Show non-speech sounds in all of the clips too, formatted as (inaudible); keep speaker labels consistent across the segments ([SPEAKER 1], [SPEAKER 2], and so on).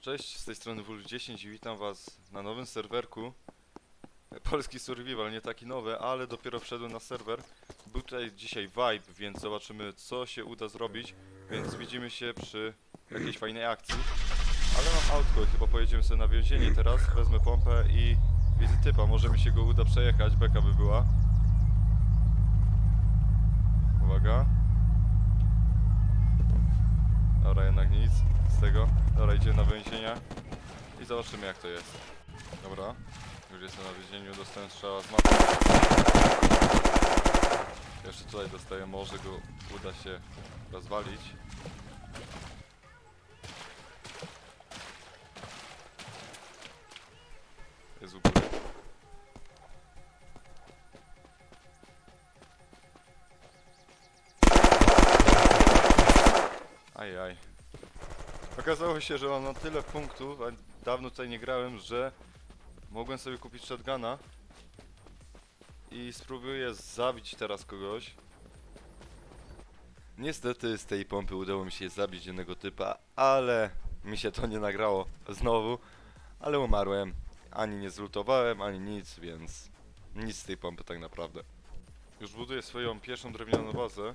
[SPEAKER 1] Cześć, z tej strony Wulf10 i witam was na nowym serwerku. Polski Survival, nie taki nowy, ale dopiero wszedłem na serwer. Był tutaj dzisiaj vibe, więc zobaczymy co się uda zrobić. Więc widzimy się przy jakiejś fajnej akcji. Ale mam autko i chyba pojedziemy sobie na więzienie teraz. Wezmę pompę i widzę typa, może mi się go uda przejechać, beka by była. Uwaga. Dobra, jednak nic z tego. Dobra, idzie na więzienia i zobaczymy jak to jest. Dobra, już jestem na więzieniu, dostałem strzała z mapy. Jeszcze tutaj dostaję, może go uda się rozwalić. Okazało się, że mam na tyle punktów, a dawno tutaj nie grałem, że mogłem sobie kupić shotguna i spróbuję zabić teraz kogoś. Niestety z tej pompy udało mi się zabić jednego typa, ale mi się to nie nagrało znowu, ale umarłem. Ani nie zlutowałem, ani nic, więc nic z tej pompy tak naprawdę. Już buduję swoją pierwszą drewnianą bazę,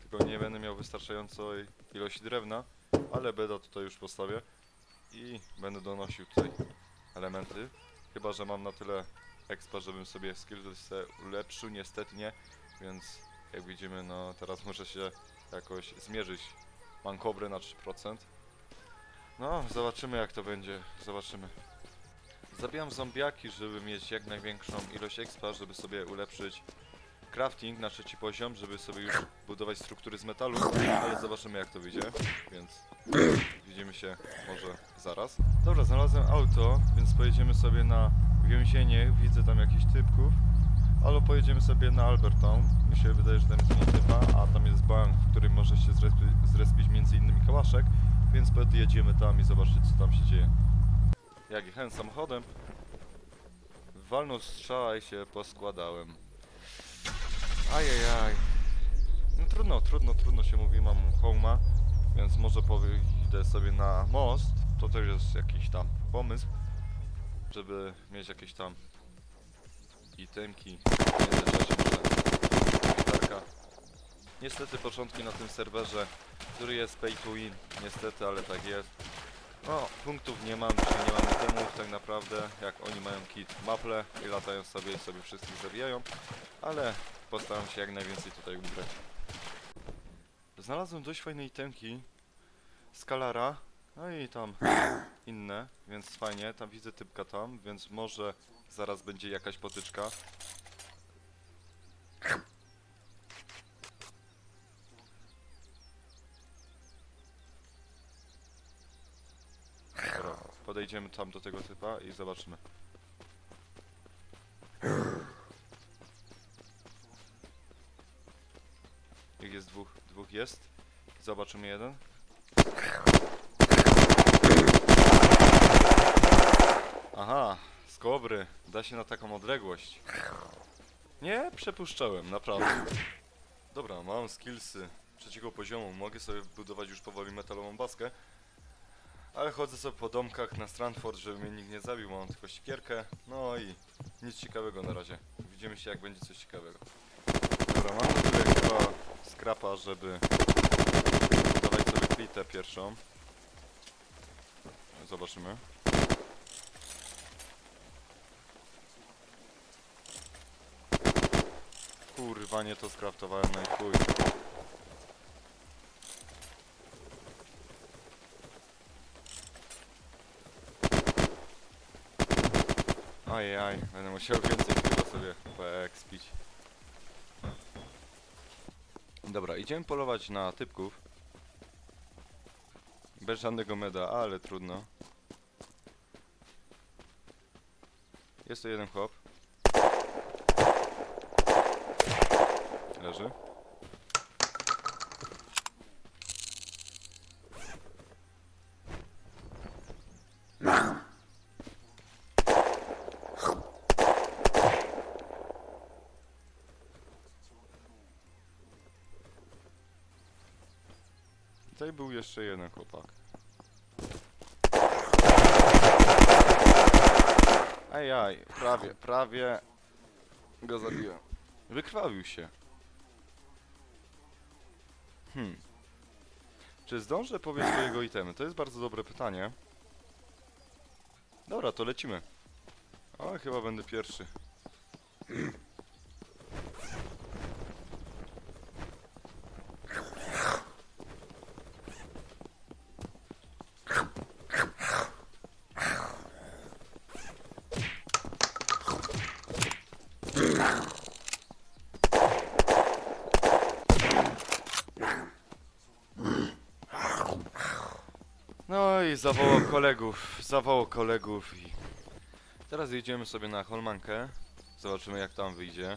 [SPEAKER 1] tylko nie będę miał wystarczającej ilości drewna, ale beda tutaj już postawię i będę donosił tutaj elementy. Chyba, że mam na tyle expa, żebym sobie skillsy ulepszył, niestety nie, więc jak widzimy, no teraz muszę się jakoś zmierzyć. Mam na 3%. No, zobaczymy jak to będzie, zobaczymy. Zabijam zombiaki, żeby mieć jak największą ilość expa, żeby sobie ulepszyć crafting na trzeci poziom, żeby sobie już budować struktury z metalu, ale zobaczymy jak to wyjdzie, więc widzimy się może zaraz. Dobra, znalazłem auto, więc pojedziemy sobie na więzienie, widzę tam jakichś typków, ale pojedziemy sobie na Albertown. Mi się wydaje, że tam jest mniej typa, a tam jest bank, w którym może się zrespi, zrespić między innymi kałaszek, więc jedziemy tam i zobaczyć co tam się dzieje. Jak jechałem samochodem, walnął strzała i się poskładałem. Ajajaj. No trudno, trudno, trudno się mówi, mam homa, więc może pójdę sobie na most. To też jest jakiś tam pomysł, żeby mieć jakieś tam itemki. Niestety początki na tym serwerze, który jest pay to win, niestety, ale tak jest. No, punktów nie mam, czy nie mam itemów tak naprawdę, jak oni mają kit maple i latają sobie i sobie wszystkich zabijają, ale postaram się jak najwięcej tutaj ubrać. Znalazłem dość fajne itemki, skalara, no i tam inne, więc fajnie, tam widzę typka tam, więc może zaraz będzie jakaś potyczka. Dobra, podejdziemy tam do tego typa i zobaczymy. Ich jest dwóch, dwóch jest. Zobaczymy jeden. Aha, z. Da się na taką odległość. Nie, przepuszczałem, naprawdę. Dobra, mam skillsy trzeciego poziomu. Mogę sobie budować już powoli metalową baskę. Ale chodzę sobie po domkach na Strandford, żeby mnie nikt nie zabił. Mam tylko sikierkę. No i nic ciekawego na razie. Widzimy się jak będzie coś ciekawego. Dobra, mam na tyle chyba skrapa, żeby budować sobie klitę pierwszą. Zobaczymy. Kurwa, nie to skraftowałem, no i chuj. Ajaj, będę musiał więcej chyba sobie poekspić. Dobra, idziemy polować na typków. Bez żadnego meda, ale trudno. Jest tu jeden chłop. Leży. więcej, był jeszcze jeden chłopak. Ej, aj, prawie, prawie go zabiłem. Wykrwawił się. Hmm. Czy zdążę powieść jego itemy? To jest bardzo dobre pytanie. Dobra, to lecimy. O, chyba będę pierwszy. I zawołał kolegów, zawołał kolegów i... Teraz jedziemy sobie na Holmankę. Zobaczymy jak tam wyjdzie.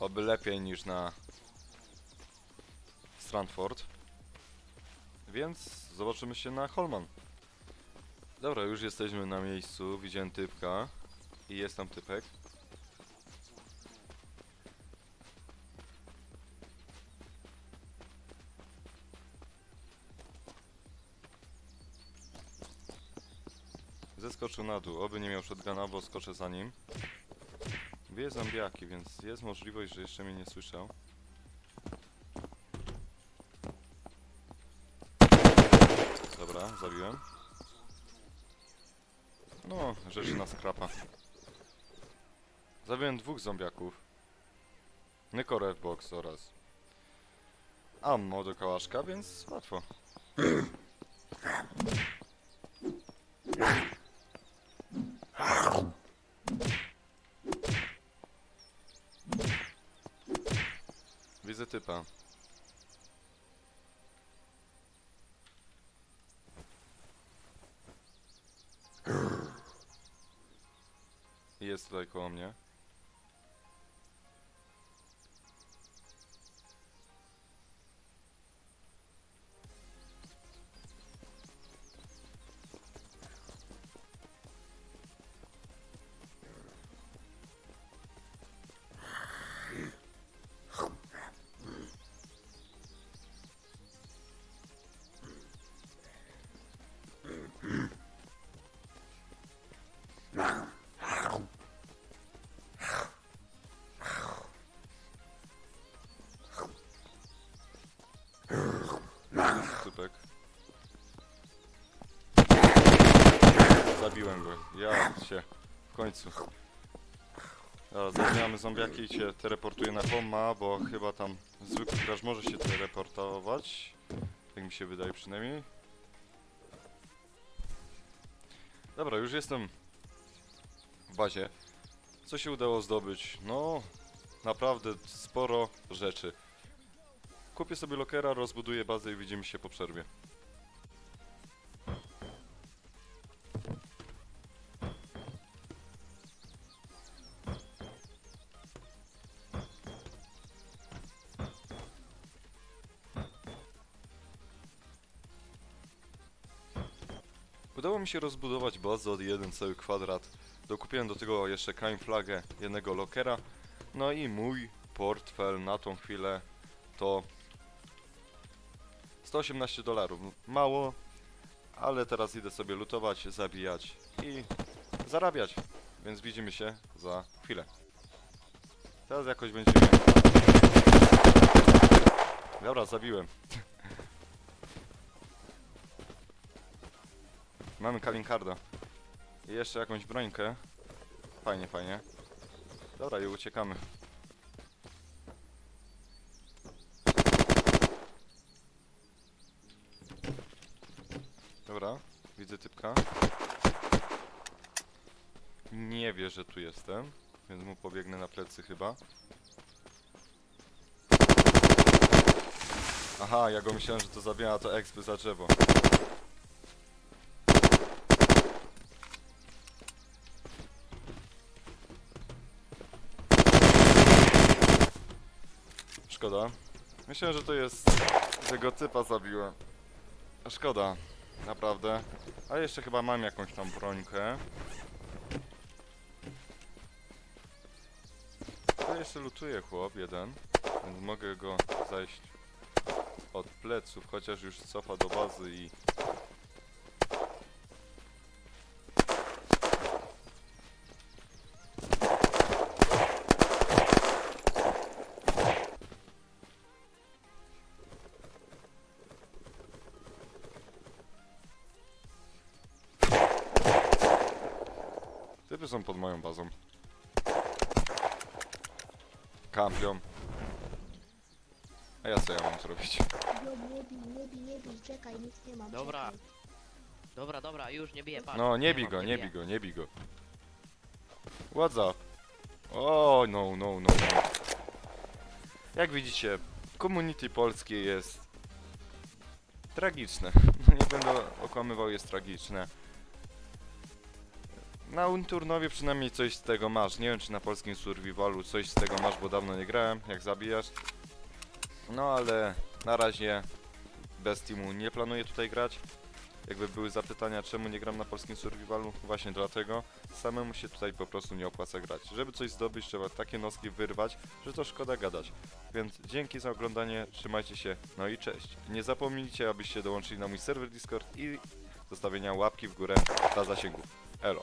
[SPEAKER 1] Oby lepiej niż na... Strandford. Więc zobaczymy się na Holman. Dobra, już jesteśmy na miejscu. Widziałem typka. I jest tam typek. Zeskoczył na dół, oby nie miał shotguna, bo skoczę za nim. Bije zombiaki, więc jest możliwość, że jeszcze mnie nie słyszał. Dobra, zabiłem. No, rzeczy na skrapa. Zabiłem dwóch zombiaków. Nyko Redbox oraz ammo do kałaszka, więc łatwo. Widzę typa. I Jest tutaj koło mnie. Zabiłem go. Ja się. W końcu. Zabijamy zombiaki i cię teleportuję na Homa, bo chyba tam zwykły gracz może się teleportować. Tak mi się wydaje przynajmniej. Dobra, już jestem w bazie. Co się udało zdobyć? No, naprawdę sporo rzeczy. Kupię sobie lokera, rozbuduję bazę i widzimy się po przerwie. Udało mi się rozbudować bazę od jeden cały kwadrat. Dokupiłem do tego jeszcze flagę jednego lokera. No i mój portfel na tą chwilę to 118 dolarów. Mało, ale teraz idę sobie lutować, zabijać i zarabiać. Więc widzimy się za chwilę. Teraz jakoś będziemy... Dobra, zabiłem. Mamy Kalinkarda. I jeszcze jakąś brońkę. Fajnie, fajnie. Dobra, i uciekamy. Dobra, widzę typka. Nie wie, że tu jestem, więc mu pobiegnę na plecy chyba. Aha, ja go myślałem, że to zabija, to ekspy za drzewo. Szkoda. Myślałem, że to jest... że go typa zabiłem. Szkoda, naprawdę. A jeszcze chyba mam jakąś tam brońkę. To jeszcze lutuje chłop jeden, więc mogę go zajść od pleców, chociaż już cofa do bazy i... Typy są pod moją bazą. Kampią. A ja co ja mam zrobić?
[SPEAKER 2] Nie, nie bij, nie bij, nie bij, czekaj, nic nie mam.
[SPEAKER 3] Dobra.
[SPEAKER 2] czekaj.
[SPEAKER 3] Dobra, dobra, już nie biję, patrz.
[SPEAKER 1] No, nie bij
[SPEAKER 3] mam,
[SPEAKER 1] go, nie
[SPEAKER 3] biję.
[SPEAKER 1] bij go, nie bij go. What's up? O, no, no, no, no. Jak widzicie, community polskie jest tragiczne. No (laughs) nie będę okłamywał, jest tragiczne. Na Unturnowie przynajmniej coś z tego masz. Nie wiem, czy na polskim survivalu coś z tego masz, bo dawno nie grałem, jak zabijasz. No ale na razie bez teamu nie planuję tutaj grać. Jakby były zapytania, czemu nie gram na polskim survivalu, właśnie dlatego samemu się tutaj po prostu nie opłaca grać. Żeby coś zdobyć, trzeba takie noski wyrwać, że to szkoda gadać. Więc dzięki za oglądanie, trzymajcie się, no i cześć. Nie zapomnijcie, abyście dołączyli na mój serwer Discord i zostawienia łapki w górę dla zasięgów. Elo.